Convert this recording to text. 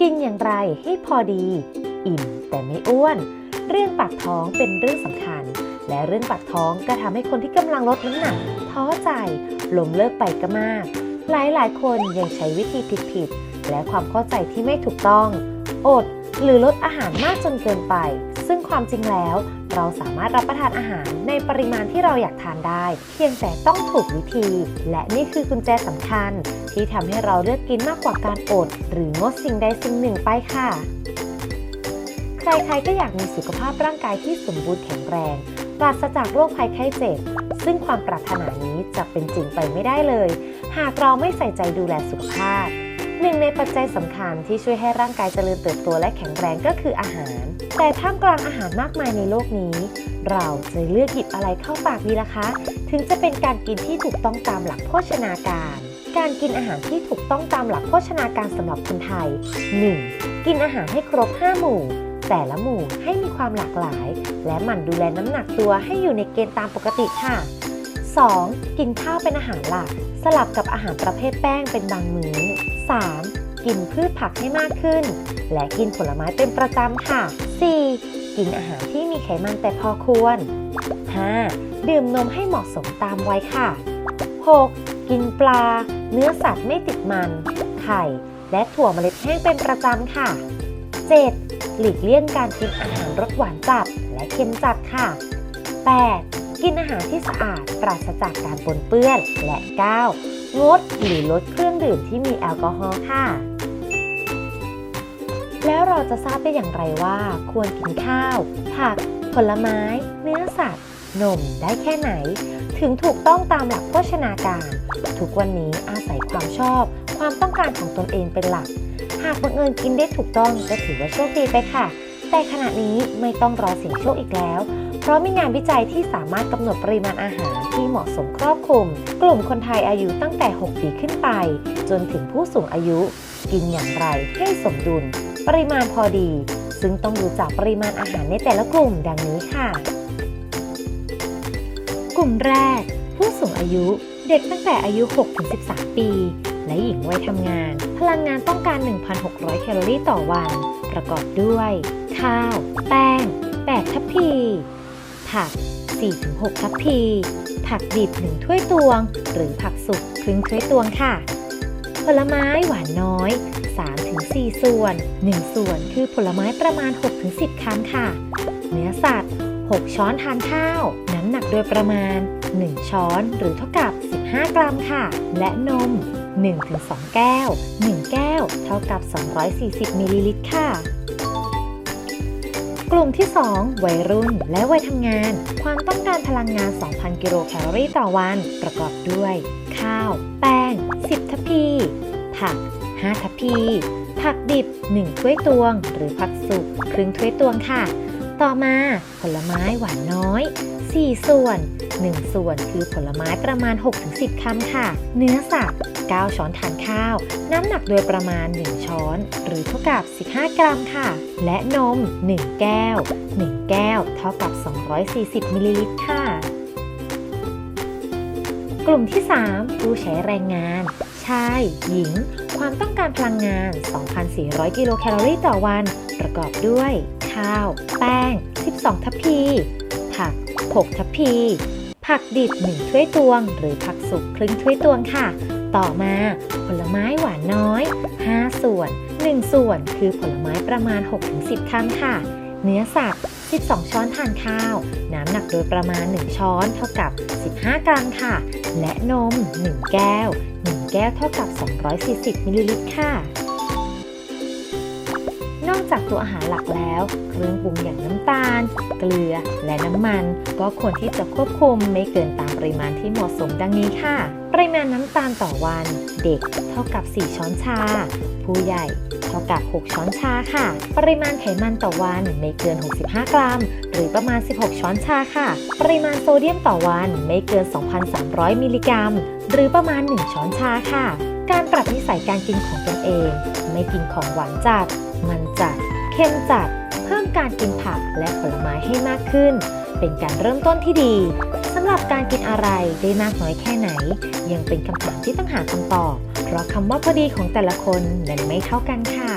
กินอย่างไรให้พอดี อิ่มแต่ไม่อ้วน เรื่องปากท้องเป็นเรื่องสำคัญ และเรื่องปากท้องก็ทำให้คนที่กำลังลดน้ำหนัก ท้อใจล้มเลิกไปก็มาก หลายๆคนยังใช้วิธีผิดๆและความเข้าใจที่ไม่ถูกต้อง อด หรือลดอาหารมากจนเกินไป ซึ่งความจริงแล้ว เราสามารถรับประทานอาหารในปริมาณที่เราอยากทานได้ เพียงแต่ต้องถูกวิธี และนี่คือกุญแจสำคัญ ที่ทำให้เราเลือกกินมากกว่าการอด หรืองดสิ่งใดสิ่งหนึ่งไปค่ะ ใครๆก็อยากมีสุขภาพร่างกายที่สมบูรณ์แข็งแรงปราศจากโรคภัยไข้เจ็บ ซึ่งความปรารถนานี้จะเป็นจริงไปไม่ได้เลย หากเราไม่ใส่ใจดูแลสุขภาพ หนึ่งในปัจจัยสำคัญที่ช่วยให้ร่างกายเจริญเติบโตและแข็งแรงก็คืออาหาร แต่ท่ามกลางอาหารมากมายในโลกนี้ เราจะเลือกหยิบอะไรเข้าปากดีล่ะคะ ถึงจะเป็นการกินที่ถูกต้องตามหลักโภชนาการ การกินอาหารที่ถูกต้องตามหลักโภชนาการสำหรับคนไทย 1. กินอาหารให้ครบ 5 หมู่แต่ละหมู่ให้มีความหลากหลาย และหมั่นดูแลน้ำหนักตัวให้อยู่ในเกณฑ์ตามปกติค่ะ 2. กินข้าวเป็นอาหารหลัก สลับกับอาหารประเภทแป้งเป็นบางมื้อ 3. กินพืชผักให้มากขึ้น และกินผลไม้เป็นประจำค่ะ 4. กินอาหารที่มีไขมันแต่พอควร 5. ดื่มนมให้เหมาะสมตามวัยค่ะ 6. กินปลา เนื้อสัตว์ไม่ติดมัน ไข่ และถั่วเมล็ดแห้งเป็นประจำค่ะ 7. หลีกเลี่ยงการกินอาหารรสหวานจัดและเค็มจัดค่ะ 8. กินอาหารที่สะอาดปราศจากการปนเปื้อน และ 9. งดหรือลดเครื่อง ดื่มที่มีแอลกอฮอล์ค่ะ แล้วเราจะทราบได้อย่างไรว่า ควรกินข้าว ผัก ผลไม้ เนื้อสัตว์ นมได้แค่ไหน ถึงถูกต้องตามหลักโภชนาการ ทุกวันนี้อาศัยความชอบ ความต้องการของตนเองเป็นหลัก หากบังเอิญกินได้ถูกต้องก็ถือว่าโชคดีไปค่ะ แต่ขณะนี้ไม่ต้องรอเสี่ยงโชคอีกแล้ว เพราะมีงานวิจัยที่สามารถกำหนดปริมาณอาหารที่เหมาะสมครอบคลุม กลุ่มคนไทยอายุตั้งแต่ 6 ปีขึ้นไป จนถึงผู้สูงอายุ กินอย่างไรให้สมดุล ปริมาณพอดี ซึ่งต้องดูจากปริมาณอาหารในแต่ละกลุ่มดังนี้ค่ะ กลุ่มแรก ผู้สูงอายุเด็กตั้งแต่อายุ 6-13 ปี และหญิงวัยทำงาน พลังงานต้องการ 1,600 แคลอรี่ต่อวัน ประกอบด้วย ข้าว แป้ง8ทัพพี ผัก 4-6 ทัพพี ผักดิบ 1 ถ้วยตวง หรือผักสุกครึ่งถ้วยตวงค่ะ ผลไม้หวานน้อย 3-4 ส่วน 1 ส่วนคือผลไม้ประมาณ 6-10 คำค่ะ เนื้อสัตว์ 6 ช้อนทานข้าว น้ำหนักโดยประมาณ 1 ช้อนหรือเท่ากับ 15 กรัมค่ะ และนม 1-2 แก้ว 1 แก้ว เท่ากับ 240 มิลลิลิตรค่ะ ลุ่มที่ 2 วัยรุ่นและวัยทำงาน ความต้องการพลังงาน 2,000 กิโลแคลอรี่ต่อวัน ประกอบด้วย ข้าว แป้ง 10 ทัพพี ผัก 5 ทัพพี ผักดิบ 1 ถ้วยตวง หรือผักสุกครึ่งถ้วยตวงค่ะ ต่อมาผลไม้หวานน้อย 4 ส่วน 1 ส่วนคือผลไม้ประมาณ 6-10 คำค่ะ เนื้อสัตว์ 9 ช้อนทานข้าว น้ำหนักโดยประมาณ 1 ช้อน หรือเท่ากับ 15 กรัมค่ะ และนม 1 แก้ว 1 แก้ว เท่ากับ 240 มิลลิลิตรค่ะ กลุ่มที่ 3 ผู้ใช้แรงงาน ชาย หญิง ความต้องการพลังงาน 2,400 กิโลแคลอรี่ต่อวัน ประกอบด้วย ข้าว แป้ง 12 ทัพพี ผัก 6 ทัพพีผักดิบ1ถ้วยตวง หรือผักสุกครึ่งถ้วยตวงค่ะ ต่อมา ผลไม้หวานน้อย 5 ส่วน 1 ส่วนคือผลไม้ประมาณ 6-10 คำค่ะ เนื้อสัตว์ 12 ช้อนทานข้าว น้ำหนักโดยประมาณ 1 ช้อนเท่ากับ 15 กรัมค่ะ และนม 1 แก้ว 1 แก้วเท่ากับ 240 มิลลิลิตรค่ะ อกจากตัวอาหารหลักแล้ว เครื่องปรุงอย่างน้ำตาล เกลือ และน้ำมัน ก็ควรที่จะควบคุมไม่เกินตามปริมาณที่เหมาะสมดังนี้ค่ะ ปริมาณน้ำตาลต่อวัน เด็กเท่ากับ 4 ช้อนชา ผู้ใหญ่เท่ากับ 6 ช้อนชาค่ะ ปริมาณไขมันต่อวันไม่เกิน 65 กรัม หรือประมาณ 16 ช้อนชาค่ะ ปริมาณโซเดียมต่อวันไม่เกิน 2,300 มิลลิกรัม หรือประมาณ 1 ช้อนชาค่ะ การปรับนิสัยการกินของตนเอง ไม่กินของหวานจัด มันจัด เค็มจัด เพิ่มการกินผักและผลไม้ให้มากขึ้น เป็นการเริ่มต้นที่ดีสำหรับการกินอะไรได้มากน้อยแค่ไหน ยังเป็นคำถามที่ต้องหาคำตอบ เพราะคำว่าพอดีของแต่ละคนนั้นไม่เท่ากันค่ะ